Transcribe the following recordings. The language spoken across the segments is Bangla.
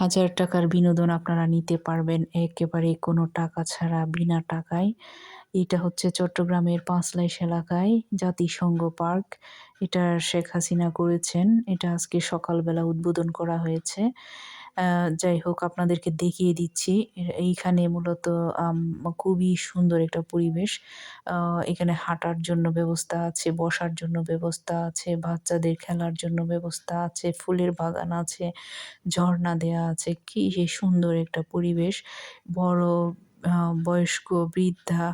হাজার টাকার বিনোদন আপনারা নিতে পারবেন। একেবারে কোনো টাকা ছাড়া বিনা টাকায়। এটা হচ্ছে চট্টগ্রামের পাঁচলাইশ এলাকায়, জাতিসংঘ পার্ক। এটা শেখ হাসিনা করেছেন। এটা আজকে সকালবেলা উদ্বোধন করা হয়েছে। যাই হোক, আপনাদেরকে দেখিয়ে দিচ্ছি। এইখানে মূলত খুবই সুন্দর একটা পরিবেশ। এখানে হাঁটার জন্য ব্যবস্থা আছে, বসার জন্য ব্যবস্থা আছে, বাচ্চাদের খেলার জন্য ব্যবস্থা আছে, ফুলের বাগান আছে, ঝর্ণা দেয়া আছে। কি সুন্দর একটা পরিবেশ। বড় বয়স্ক বৃদ্ধা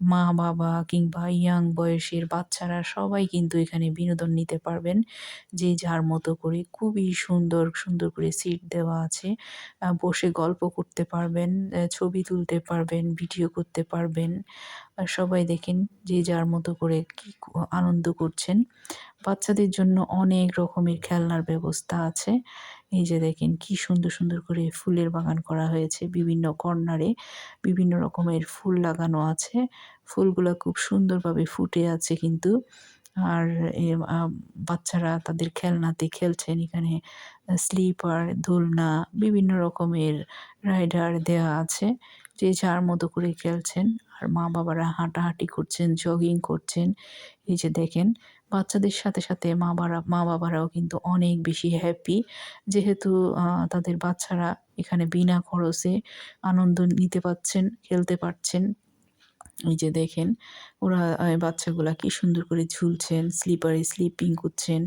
মা বাবা কিংবা ইয়াং বয়সের বাচ্চারা সবাই কিন্তু এখানে বিনোদন নিতে পারবেন। যে যার মতো করে খুবই সুন্দর সুন্দর করে সিট দেওয়া আছে। বসে গল্প করতে পারবেন ছবি তুলতে পারবেন ভিডিও করতে পারবেন। সবাই দেখেন যে যার মতো করে কি, আনন্দ করছেন। বাচ্চাদের জন্য অনেক রকমের খেলনার ব্যবস্থা আছে। এই যে দেখেন কি সুন্দর সুন্দর করে ফুলের বাগান করা হয়েছে। বিভিন্ন কর্নারে বিভিন্ন রকমের ফুল লাগানো আছে। ফুলগুলো খুব সুন্দরভাবে ফুটে আছে কিন্তু। আর বাচ্চারা তাদের খেলনাতে খেলছেন এখানে স্লিপার, দোলনা, বিভিন্ন রকমের রাইডার দেওয়া আছে যে যার মতো করে খেলছেন। আর মা বাবারা হাঁটাহাঁটি করছেন জগিং করছেন। এই যে দেখেন, বাচ্চাদের সাথে সাথে মা বাবা মা বাবারাও কিন্তু অনেক বেশি হ্যাপি যেহেতু তাদের বাচ্চারা এখানে বিনা খরচে আনন্দ নিতে পারছেন, খেলতে পারছেন। এই যে দেখেন, ওরা বাচ্চাগুলা কি সুন্দর করে ঝুলছেন স্লিপারে স্লিপিং করছেন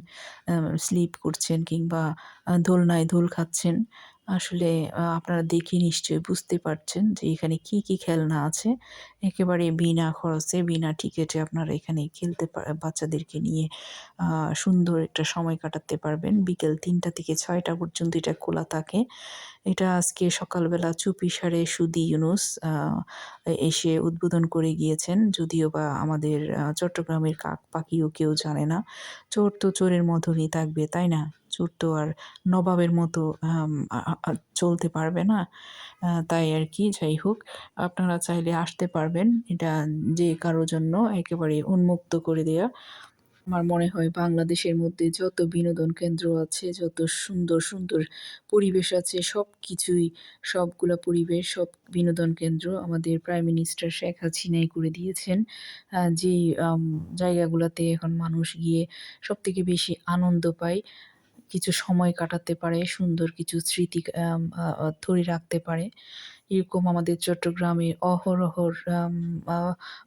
স্লিপ করছেন কিংবা দোলনায় দোল খাচ্ছেন, আসলে আপনারা দেখে নিশ্চয়ই বুঝতে পারছেন যে এখানে কি কি খেলনা আছে। একেবারে বিনা খরচে, বিনা টিকিটে আপনারা এখানে খেলতে বাচ্চাদেরকে নিয়ে সুন্দর একটা সময় কাটাতে পারবেন। বিকেল তিনটা থেকে ছয়টা পর্যন্ত এটা খোলা থাকে। এটা আজকে সকালবেলা চুপি সারে সুদি ইউনুস এসে উদ্বোধন করে গিয়েছেন। যদিও বা আমাদের চট্টগ্রামের কাক পাখিও কেউ জানে না। চোর তো চোরের মতনই থাকবে, তাই না? চোর তো আর নবাবের মতো চলতে পারবে না। তাই আর কি, যাই হোক, আপনারা চাইলে আসতে পারবেন। এটা যে কারও জন্য একেবারে উন্মুক্ত করে দেয়া। আমার মনে হয় বাংলাদেশের মধ্যে যত বিনোদন কেন্দ্র আছে, যত সুন্দর সুন্দর পরিবেশ আছে সব কিছুই সবগুলো পরিবেশ, সব বিনোদন কেন্দ্র আমাদের প্রাইম মিনিস্টার শেখ হাসিনাই করে দিয়েছেন। যেই জায়গাগুলোতে এখন মানুষ গিয়ে সব থেকে বেশি আনন্দ পায়, কিছু সময় কাটাতে পারে, সুন্দর কিছু স্মৃতি ধরে রাখতে পারে। এরকম আমাদের চট্টগ্রামে অহরহর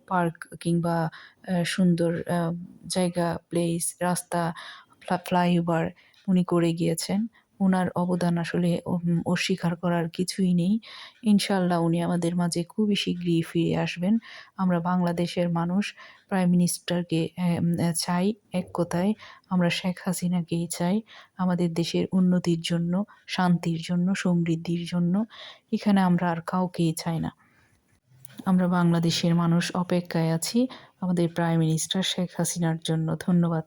পার্ক কিংবা সুন্দর জায়গা প্লেস রাস্তা ফ্লাইওভার উনি করে গিয়েছেন। ওনার অবদান আসলে অস্বীকার করার কিছুই নেই। ইনশাল্লাহ উনি আমাদের মাঝে খুবই শীঘ্রই ফিরে আসবেন। আমরা বাংলাদেশের মানুষ, প্রাইম মিনিস্টারকে চাই এক কথায়, আমরা শেখ হাসিনাকেই চাই আমাদের দেশের উন্নতির জন্য, শান্তির জন্য, সমৃদ্ধির জন্য। এখানে আমরা আর কাউকেই চাই না। আমরা বাংলাদেশের মানুষ অপেক্ষায় আছি। আমাদের প্রাইম মিনিস্টার শেখ হাসিনার জন্য ধন্যবাদ।